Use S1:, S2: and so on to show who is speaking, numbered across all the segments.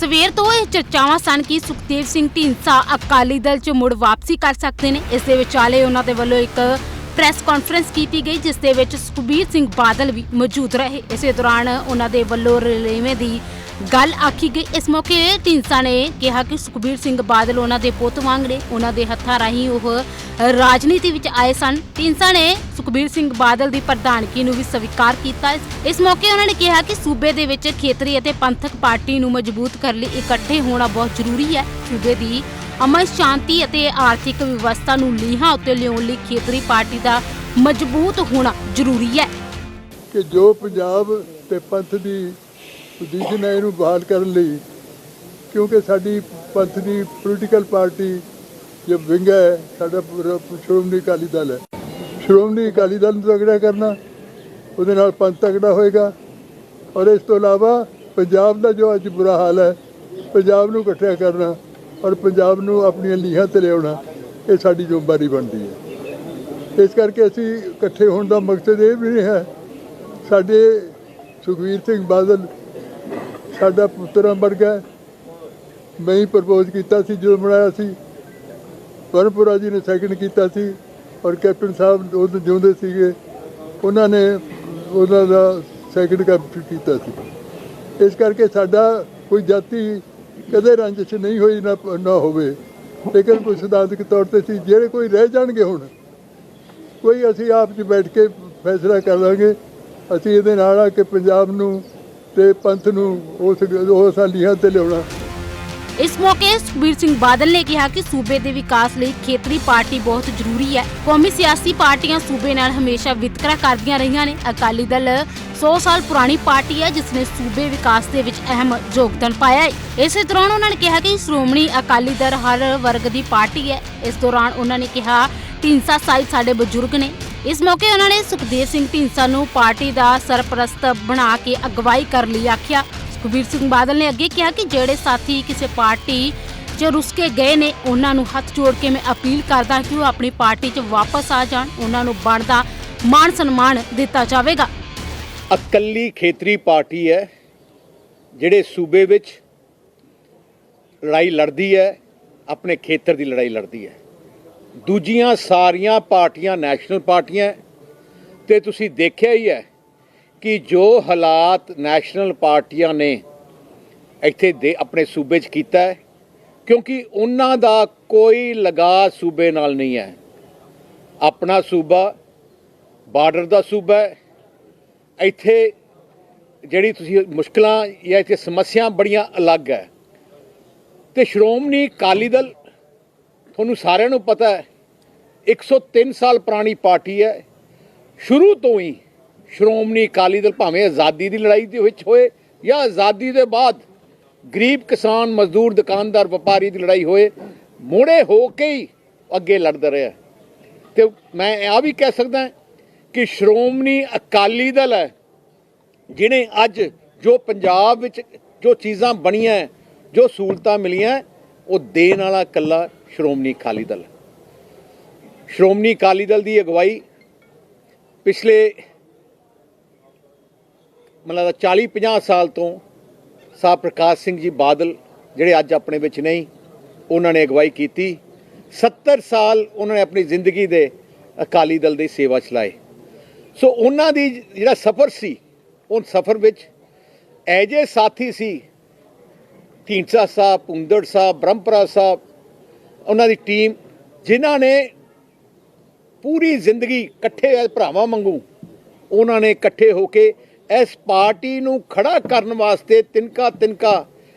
S1: ਸਵੇਰ ਤੋਂ ਇਹ ਚਰਚਾਵਾਂ ਸਨ ਕਿ ਸੁਖਦੇਵ ਸਿੰਘ ਢੀਂਡਸਾ ਅਕਾਲੀ ਦਲ 'ਚ ਮੁੜ ਵਾਪਸੀ ਕਰ ਸਕਦੇ ਨੇ। ਇਸ ਦੇ ਵਿਚਾਲੇ ਉਹਨਾਂ ਦੇ ਵੱਲੋਂ ਇੱਕ ਪ੍ਰੈਸ ਕਾਨਫਰੰਸ ਕੀਤੀ ਗਈ, ਜਿਸ ਦੇ ਵਿੱਚ ਸੁਖਬੀਰ ਸਿੰਘ ਬਾਦਲ ਵੀ ਮੌਜੂਦ ਰਹੇ। ਇਸੇ ਦੌਰਾਨ ਉਹਨਾਂ ਦੇ ਵੱਲੋਂ ਰਲੇਵੇਂ ਦੀ ਗੱਲ ਆਖੀ ਗਈ। ਇਸ ਮੌਕੇ ਢੀਂਡਸਾ ਨੇ ਕਿਹਾ ਕਿ ਸੁਖਬੀਰ ਸਿੰਘ ਬਾਦਲ ਉਹਨਾਂ ਦੇ ਪੁੱਤ ਵਾਂਗ ਨੇ, ਉਹਨਾਂ ਦੇ ਹੱਥਾਂ ਰਾਹੀਂ ਉਹ ਰਾਜਨੀਤੀ ਵਿੱਚ ਆਏ ਸਨ। ਢੀਂਡਸਾ ਨੇ ਸੁਖਬੀਰ ਸਿੰਘ ਬਾਦਲ ਦੀ ਪ੍ਰਧਾਨਗੀ ਨੂੰ ਵੀ ਸਵੀਕਾਰ ਕੀਤਾ। ਇਸ ਮੌਕੇ ਉਹਨਾਂ ਨੇ ਕਿਹਾ ਕਿ ਸੂਬੇ ਦੇ ਵਿੱਚ ਖੇਤਰੀ ਅਤੇ ਪੰਥਕ ਪਾਰਟੀ ਨੂੰ ਮਜ਼ਬੂਤ ਕਰਨ ਲਈ ਇਕੱਠੇ ਹੋਣਾ ਬਹੁਤ ਜ਼ਰੂਰੀ ਹੈ। ਸੂਬੇ ਦੀ ਅਮਨ ਸ਼ਾਂਤੀ ਅਤੇ ਆਰਥਿਕ ਵਿਵਸਥਾ ਨੂੰ ਲੀਹਾਂ ਉੱਤੇ ਲਿਆਉਣ ਲਈ ਖੇਤਰੀ ਪਾਰਟੀ ਦਾ ਮਜ਼ਬੂਤ ਹੋਣਾ ਜ਼ਰੂਰੀ ਹੈ।
S2: ਕਿ ਜੋ ਪੰਜਾਬ ਤੇ ਪੰਥ ਦੀ ਪੋਜੀਸ਼ਨ ਹੈ ਇਹਨੂੰ ਬਹਾਲ ਕਰਨ ਲਈ, ਕਿਉਂਕਿ ਸਾਡੀ ਪੰਥ ਦੀ ਪੋਲੀਟੀਕਲ ਪਾਰਟੀ ਜੋ ਵਿੰਗ ਹੈ, ਸਾਡਾ ਸ਼੍ਰੋਮਣੀ ਅਕਾਲੀ ਦਲ ਹੈ। ਸ਼੍ਰੋਮਣੀ ਅਕਾਲੀ ਦਲ ਨੂੰ ਤਗੜਾ ਕਰਨਾ, ਉਹਦੇ ਨਾਲ ਪੰਥ ਤਗੜਾ ਹੋਏਗਾ। ਔਰ ਇਸ ਤੋਂ ਇਲਾਵਾ ਪੰਜਾਬ ਦਾ ਜੋ ਅੱਜ ਬੁਰਾ ਹਾਲ ਹੈ, ਪੰਜਾਬ ਨੂੰ ਇਕੱਠਿਆ ਕਰਨਾ ਔਰ ਪੰਜਾਬ ਨੂੰ ਆਪਣੀਆਂ ਲੀਹਾਂ ਤੇ ਲਿਆਉਣਾ, ਇਹ ਸਾਡੀ ਜ਼ਿੰਮੇਵਾਰੀ ਬਣਦੀ ਹੈ। ਇਸ ਕਰਕੇ ਅਸੀਂ ਇਕੱਠੇ ਹੋਣ ਦਾ ਮਕਸਦ ਇਹ ਵੀ ਨਹੀਂ ਹੈ, ਸਾਡੇ ਸੁਖਵੀਰ ਸਿੰਘ ਬਾਦਲ ਸਾਡਾ ਪੁੱਤਰਾਂ ਵਰਗਾ ਹੈ। ਮੈਂ ਹੀ ਪ੍ਰਪੋਜ਼ ਕੀਤਾ ਸੀ, ਜਦੋਂ ਬਣਾਇਆ ਸੀ। ਪਰਮਪੁਰਾ ਜੀ ਨੇ ਸੈਕਿੰਡ ਕੀਤਾ ਸੀ ਔਰ ਕੈਪਟਨ ਸਾਹਿਬ ਉਹ ਜਿਉਂਦੇ ਸੀਗੇ। ਉਹਨਾਂ ਨੇ ਉਹਨਾਂ ਦਾ ਸੈਕਿੰਡ ਕੈਪਟਨ ਕੀਤਾ ਸੀ। ਇਸ ਕਰਕੇ ਸਾਡਾ ਕੋਈ ਜਾਤੀ ਕਦੇ ਰੰਜਿਸ਼ ਨਹੀਂ ਹੋਈ ਨਾ ਨਾ ਹੋਵੇ। ਲੇਕਿਨ ਕੋਈ ਸਿਧਾਂਤਕ ਤੌਰ ਤੇ ਸੀ, ਜਿਹੜੇ ਕੋਈ ਰਹਿ ਜਾਣਗੇ ਹੁਣ, ਕੋਈ ਅਸੀਂ ਆਪ 'ਚ ਬੈਠ ਕੇ ਫੈਸਲਾ ਕਰ ਲਾਂਗੇ। ਅਸੀਂ ਇਹਦੇ ਨਾਲ ਆ ਕਿ ਪੰਜਾਬ ਨੂੰ ਤੇ ਪੰਥ ਨੂੰ ਉਸ ਉਸ ਲੀਹਾਂ ਤੇ ਲਿਆਉਣਾ।
S1: ਇਸ ਮੌਕੇ ਸੁਖਬੀਰ ਸਿੰਘ ਬਾਦਲ ਨੇ ਕਿਹਾ ਕਿ ਸੂਬੇ ਦੇ ਵਿਕਾਸ ਲਈ ਖੇਤਰੀ ਪਾਰਟੀ ਬਹੁਤ ਜ਼ਰੂਰੀ ਹੈ। ਕੌਮੀ ਸਿਆਸੀ ਪਾਰਟੀਆਂ ਸੂਬੇ ਨਾਲ ਹਮੇਸ਼ਾ ਵਿਤਕਰਾ ਕਰਦੀਆਂ ਰਹੀਆਂ ਨੇ। ਅਕਾਲੀ ਦਲ 100 ਸਾਲ ਪੁਰਾਣੀ ਪਾਰਟੀ ਹੈ, ਜਿਸ ਨੇ ਸੂਬੇ ਵਿਕਾਸ ਦੇ ਵਿੱਚ ਅਹਿਮ ਯੋਗਦਾਨ ਪਾਇਆ ਹੈ। ਇਸੇ ਦੌਰਾਨ ਉਹਨਾਂ ਨੇ ਕਿਹਾ ਕਿ ਸ਼੍ਰੋਮਣੀ ਅਕਾਲੀ ਦਲ ਹਰ ਵਰਗ ਦੀ ਪਾਰਟੀ ਹੈ। ਇਸ ਦੌਰਾਨ ਉਹਨਾਂ ਨੇ ਕਿਹਾ ਢੀਂਡਸਾ ਸਾਹਿਬ ਸਾਡੇ ਬਜ਼ੁਰਗ ਨੇ। ਇਸ ਮੌਕੇ ਉਹਨਾਂ ਨੇ ਸੁਖਦੇਵ ਸਿੰਘ ਢੀਂਡਸਾ ਨੂੰ ਪਾਰਟੀ ਦਾ ਸਰਪ੍ਰਸਤ ਬਣਾ ਕੇ ਅਗਵਾਈ ਕਰਨ ਲਈ ਆਖਿਆ। ਸੁਖਬੀਰ ਸਿੰਘ ਬਾਦਲ ਨੇ ਅੱਗੇ ਕਿਹਾ ਕਿ ਜਿਹੜੇ ਸਾਥੀ ਕਿਸੇ ਪਾਰਟੀ 'ਚ ਰੁੱਸ ਕੇ ਗਏ ਨੇ, ਉਹਨਾਂ ਨੂੰ ਹੱਥ ਜੋੜ ਕੇ ਮੈਂ ਅਪੀਲ ਕਰਦਾ ਕਿ ਉਹ ਆਪਣੀ ਪਾਰਟੀ 'ਚ ਵਾਪਸ ਆ ਜਾਣ, ਉਹਨਾਂ ਨੂੰ ਬਣਦਾ ਮਾਣ ਸਨਮਾਨ ਦਿੱਤਾ ਜਾਵੇਗਾ।
S3: ਇਕੱਲੀ ਖੇਤਰੀ ਪਾਰਟੀ ਹੈ, ਜਿਹੜੇ ਸੂਬੇ ਵਿੱਚ ਲੜਾਈ ਲੜਦੀ ਹੈ, ਆਪਣੇ ਖੇਤਰ ਦੀ ਲੜਾਈ ਲੜਦੀ ਹੈ। ਦੂਜੀਆਂ ਸਾਰੀਆਂ ਪਾਰਟੀਆਂ, ਨੈਸ਼ਨਲ ਪਾਰਟੀਆਂ ਹੈ। ਤੇ ਤੁਸੀਂ ਦੇਖਿਆ ਹੀ ਹੈ ਕਿ ਜੋ ਹਾਲਾਤ ਨੈਸ਼ਨਲ ਪਾਰਟੀਆਂ ਨੇ ਇੱਥੇ ਦੇ ਆਪਣੇ ਸੂਬੇ 'ਚ ਕੀਤਾ ਹੈ, ਕਿਉਂਕਿ ਉਹਨਾਂ ਦਾ ਕੋਈ ਲਗਾ ਸੂਬੇ ਨਾਲ ਨਹੀਂ ਹੈ। ਆਪਣਾ ਸੂਬਾ, ਬਾਰਡਰ ਦਾ ਸੂਬਾ ਹੈ। ਇੱਥੇ ਜਿਹੜੀ ਤੁਸੀਂ ਮੁਸ਼ਕਲਾਂ ਜਾਂ ਇੱਥੇ ਸਮੱਸਿਆ ਬੜੀਆਂ ਅਲੱਗ ਹੈ। ਤੇ ਸ਼੍ਰੋਮਣੀ ਅਕਾਲੀ ਦਲ ਤੁਹਾਨੂੰ ਸਾਰਿਆਂ ਨੂੰ ਪਤਾ ਹੈ 103 ਸਾਲ ਪੁਰਾਣੀ ਪਾਰਟੀ ਹੈ। ਸ਼ੁਰੂ ਤੋਂ ਹੀ ਸ਼੍ਰੋਮਣੀ ਅਕਾਲੀ ਦਲ ਭਾਵੇਂ ਆਜ਼ਾਦੀ ਦੀ ਲੜਾਈ ਦੇ ਵਿੱਚ ਹੋਏ ਜਾਂ ਆਜ਼ਾਦੀ ਦੇ ਬਾਅਦ ਗਰੀਬ ਕਿਸਾਨ, ਮਜ਼ਦੂਰ, ਦੁਕਾਨਦਾਰ, ਵਪਾਰੀ ਦੀ ਲੜਾਈ ਹੋਏ, ਮੋੜੇ ਹੋ ਕੇ ਹੀ ਅੱਗੇ ਲੜਦਾ ਰਿਹਾ। ਤੇ ਮੈਂ ਇਹ ਵੀ ਕਹਿ ਸਕਦਾ ਕਿ ਸ਼੍ਰੋਮਣੀ ਅਕਾਲੀ ਦਲ ਹੈ, ਜਿਹਨੇ ਅੱਜ ਜੋ ਪੰਜਾਬ ਵਿੱਚ ਜੋ ਚੀਜ਼ਾਂ ਬਣੀਆਂ, ਜੋ ਸਹੂਲਤਾਂ ਮਿਲੀਆਂ ਉਹ ਦੇਣ ਵਾਲਾ ਕੱਲਾ ਸ਼੍ਰੋਮਣੀ ਅਕਾਲੀ ਦਲ ਸ਼੍ਰੋਮਣੀ ਅਕਾਲੀ ਦਲ ਦੀ ਅਗਵਾਈ ਪਿਛਲੇ ਮਤਲਬ 40 50 ਸਾਲ ਤੋਂ ਸਾਹ ਪ੍ਰਕਾਸ਼ ਸਿੰਘ ਜੀ ਬਾਦਲ ਜਿਹੜੇ ਅੱਜ ਆਪਣੇ ਵਿੱਚ ਨਹੀਂ, ਉਹਨਾਂ ਨੇ ਅਗਵਾਈ ਕੀਤੀ। 70 ਸਾਲ ਉਹਨਾਂ ਨੇ ਆਪਣੀ ਜ਼ਿੰਦਗੀ ਦੇ ਅਕਾਲੀ ਦਲ ਦੀ ਸੇਵਾ ਚਲਾਏ ਸੋ ਉਹਨਾਂ ਦੀ ਜਿਹੜਾ ਸਫ਼ਰ ਸੀ, ਉਹ ਸਫ਼ਰ ਵਿੱਚ ਐਜੇ ਸਾਥੀ ਸੀ ਢੀਂਡਸਾ ਸਾਹਿਬ ਪੁੰਦੜ ਸਾਹਿਬ, ਬ੍ਰਹਮਪੁਰਾ ਸਾਹਿਬ, ਉਹਨਾਂ ਦੀ ਟੀਮ ਜਿਨ੍ਹਾਂ ਨੇ ਪੂਰੀ ਜ਼ਿੰਦਗੀ ਇਕੱਠੇ ਐ ਭਰਾਵਾਂ ਵਾਂਗੂ ਉਹਨਾਂ ਨੇ ਇਕੱਠੇ ਹੋ ਕੇ ਇਸ ਪਾਰਟੀ ਨੂੰ ਖੜਾ ਕਰਨ ਵਾਸਤੇ ਤਿਨਕਾ ਤਿਨਕਾ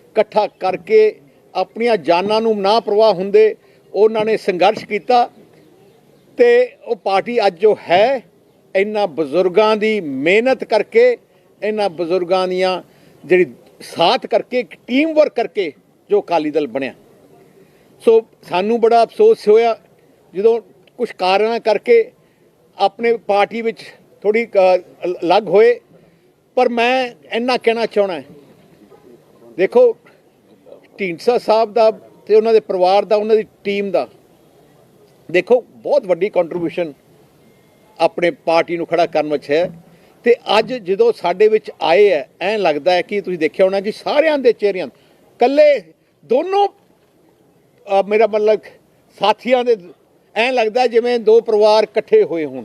S3: ਇਕੱਠਾ ਕਰਕੇ ਆਪਣੀਆਂ ਜਾਨਾਂ ਨੂੰ ਨਾ ਪ੍ਰਵਾਹ ਹੁੰਦੇ ਉਹਨਾਂ ਨੇ ਸੰਘਰਸ਼ ਕੀਤਾ ਤੇ ਉਹ ਪਾਰਟੀ ਅੱਜ ਜੋ ਹੈ। ਇਹਨਾਂ ਬਜ਼ੁਰਗਾਂ ਦੀ ਮਿਹਨਤ ਕਰਕੇ ਇਹਨਾਂ ਬਜ਼ੁਰਗਾਂ ਦੀਆਂ ਜਿਹੜੀ ਸਾਥ ਕਰਕੇ, ਇੱਕ ਟੀਮ ਵਰਕ ਕਰਕੇ ਜੋ ਅਕਾਲੀ ਦਲ ਬਣਿਆ। ਸੋ ਸਾਨੂੰ ਬੜਾ ਅਫਸੋਸ ਹੋਇਆ, ਜਦੋਂ ਕੁਝ ਕਾਰਨਾਂ ਕਰਕੇ ਆਪਣੇ ਪਾਰਟੀ ਵਿੱਚ ਥੋੜੀ ਅਲੱਗ ਹੋਏ। ਪਰ ਮੈਂ ਇੰਨਾ ਕਹਿਣਾ ਚਾਹਣਾ ਦੇਖੋ, ਢੀਂਡਸਾ ਸਾਹਿਬ ਦਾ ਤੇ ਉਹਨਾਂ ਦੇ ਪਰਿਵਾਰ ਦਾ, ਉਹਨਾਂ ਦੀ ਟੀਮ ਦਾ, ਦੇਖੋ, ਬਹੁਤ ਵੱਡੀ ਕੰਟਰੀਬਿਊਸ਼ਨ ਆਪਣੇ ਪਾਰਟੀ ਨੂੰ ਖੜਾ ਕਰਨ ਵਿੱਚ ਹੈ। ਤੇ ਅੱਜ ਜਦੋਂ ਸਾਡੇ ਵਿੱਚ ਆਏ ਐ ਐ ਲੱਗਦਾ ਹੈ ਕਿ ਤੁਸੀਂ ਦੇਖਿਆ ਹੋਣਾ ਕਿ ਸਾਰਿਆਂ ਦੇ ਚਿਹਰਿਆਂ ਕੱਲੇ ਦੋਨੋਂ ਮੇਰਾ ਮਤਲਬ ਸਾਥੀਆਂ ਦੇ ਐ ਲੱਗਦਾ ਜਿਵੇਂ ਦੋ ਪਰਿਵਾਰ ਇਕੱਠੇ ਹੋਏ ਹੋਣ।